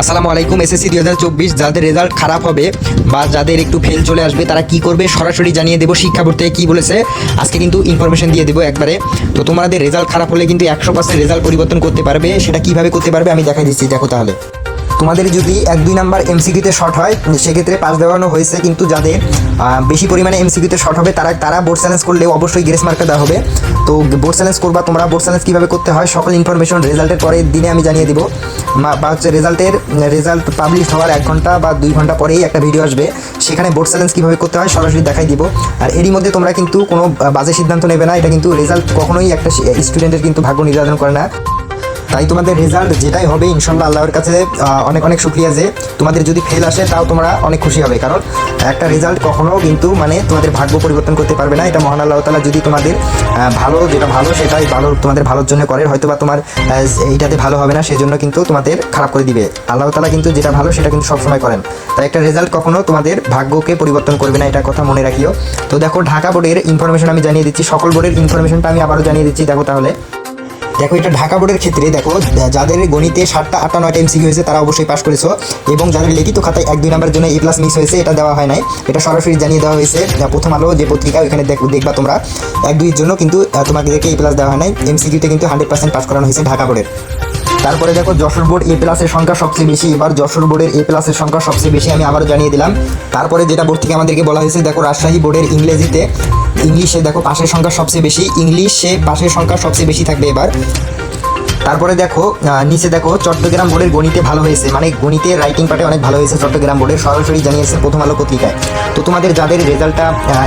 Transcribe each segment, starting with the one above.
আসসালামু আলাইকুম, এসএসসি দুই হাজার চব্বিশ, যাদের রেজাল্ট খারাপ হবে বা যাদের একটু ফেল চলে আসবে, তারা কি করবে সরাসরি জানিয়ে দেবো শিক্ষা বোর্ড থেকে কী বলেছে, আজকে কিন্তু ইনফরমেশন দিয়ে দেবো একবারে। তো তোমাদের রেজাল্ট খারাপ হলে কিন্তু একশো পার্সেন্ট রেজাল্ট পরিবর্তন করতে পারবে, সেটা কীভাবে করতে পারবে আমি দেখাই দিচ্ছি, দেখো তাহলে। তোমাদের যদি এক, দুই নাম্বার এমসিকিউতে শর্ট হয় সেক্ষেত্রে পাস দেওয়ানো হয়েছে, কিন্তু যাদের বেশি পরিমাণে এমসিকিউতে শর্ট হবে, তারা তারা বোর্ড চ্যালেঞ্জ করলে অবশ্যই গ্রেস মার্কটা দেওয়া হবে। তো বোর্ড চ্যালেঞ্জ করবা তোমরা বোর্ড চ্যালেঞ্জ কীভাবে করতে হয়, সকল ইনফরমেশন রেজাল্টের পরে দিনে আমি জানিয়ে দিব। বা হচ্ছে রেজাল্টের রেজাল্ট পাবলিশ হওয়ার এক ঘণ্টা বা দুই ঘণ্টা পরেই একটা ভিডিও আসবে। সেখানে বোর্ড চ্যালেঞ্জ কীভাবে করতে হয়, সরাসরি দেখাই দিব। আর এরই মধ্যে তোমরা কিন্তু কোনো বাজে সিদ্ধান্ত নেবে না, এটা কিন্তু রেজাল্ট কখনোই একটা স্টুডেন্টের কিন্তু ভাগ্য নির্ধারণ করে না। তাই তোমাদের রেজাল্ট যেটাই হবে ইনশাল্লাহ আল্লাহর কাছে অনেক অনেক শুক্রিয়া যে তোমাদের যদি ফেল আসে, তাও তোমরা অনেক খুশি হবে। কারণ একটা রেজাল্ট কখনো কিন্তু মানে তোমাদের ভাগ্য পরিবর্তন করতে পারবে না। এটা মহান আল্লাহ তালা যদি তোমাদের ভালো, যেটা ভালো সেটাই ভালো, তোমাদের ভালোর জন্য করে। হয়তো বা তোমার এইটাতে ভালো হবে না, সেজন্য কিন্তু তোমাদের খারাপ করে দিবে। আল্লাহ তালা কিন্তু যেটা ভালো সেটা কিন্তু সবসময় করেন। তাই একটা রেজাল্ট কখনো তোমাদের ভাগ্যকে পরিবর্তন করবে না, এটা কথা মনে রাখিও। তো দেখো, ঢাকা বোর্ডের ইনফরমেশন আমি জানিয়ে দিচ্ছি। সকল বোর্ডের ইনফরমেশনটা আমি আবারও জানিয়ে দিচ্ছি। দেখো তাহলে। দেখো, এটা ঢাকা বোর্ডের ক্ষেত্রে, দেখো যাদের গণিতে সাতটা, আটটা, নয়টা এমসিকিউ হয়েছে, তারা অবশ্যই পাস করেছ। এবং যাদের লিখিত খাতায় এক, দুই নাম্বারের জন্য এ প্লাস মিস হয়েছে, এটা দেওয়া হয় নাই। এটা সরাসরি জানিয়ে দেওয়া হয়েছে। প্রথম আলো, যে পত্রিকা, ওইখানে দেখ- দেখবা তোমরা। এক, দুইয়ের জন্য কিন্তু তোমাদেরকে এ প্লাস দেওয়া হয় নাই। এমসিকিউতে কিন্তু হান্ড্রেড পার্সেন্ট পাস করানো হয়েছে ঢাকা বোর্ডের। তারপরে দেখো, যশোর বোর্ড এ প্লাসের সংখ্যা সবচেয়ে বেশি। এবার যশোর বোর্ডের এ প্লাসের সংখ্যা সবচেয়ে বেশি, আমি আবারও জানিয়ে দিলাম। তারপরে যেটা বোর্ড থেকে আমাদেরকে বলা হয়েছে, দেখো, রাজশাহী বোর্ডের ইংরেজিতে ইংলিশে দেখো পাশের সংখ্যা সবচেয়ে বেশি ইংলিশে পাশের সংখ্যা সবচেয়ে বেশি থাকবে এবার। তারপরে দেখো নিচে দেখো, চট্টগ্রাম বোর্ডের গণিতে ভালো হয়েছে। মানে গণিতে রাইটিং পার্টে অনেক ভালো হয়েছে চট্টগ্রাম বোর্ডের। সরাসরি জানিয়েছে প্রথম আলো পত্রিকায়। তো তোমাদের যাদের রেজাল্টটা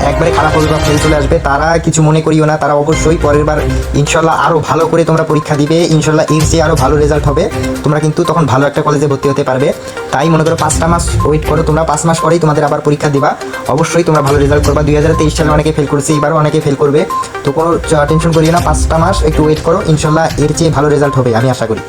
একবারে খারাপ হবে বা ফেল চলে আসবে, তারা কিছু মনে করিও না। তারা অবশ্যই পরের বার ইনশাল্লাহ আরও ভালো করে তোমরা পরীক্ষা দিবে। ইনশাল্লাহ এর চেয়ে আরও ভালো রেজাল্ট হবে। তোমরা কিন্তু তখন ভালো একটা কলেজে ভর্তি হতে পারবে। তাই মনে করো পাঁচটা মাস ওয়েট করো। তোমরা পাঁচ মাস পরেই তোমাদের আবার পরীক্ষা দিবা। অবশ্যই তোমরা ভালো রেজাল্ট করবা। দুই হাজার তেইশ সালে অনেকে ফেল করেছে, এবারও অনেকে ফেল করবে। তো কোনো টেনশন করিও না। পাঁচটা মাস একটু ওয়েট করো। ইনশাল্লাহ এর চেয়ে ভালো রেজাল্ট হবে আমি আশা করি।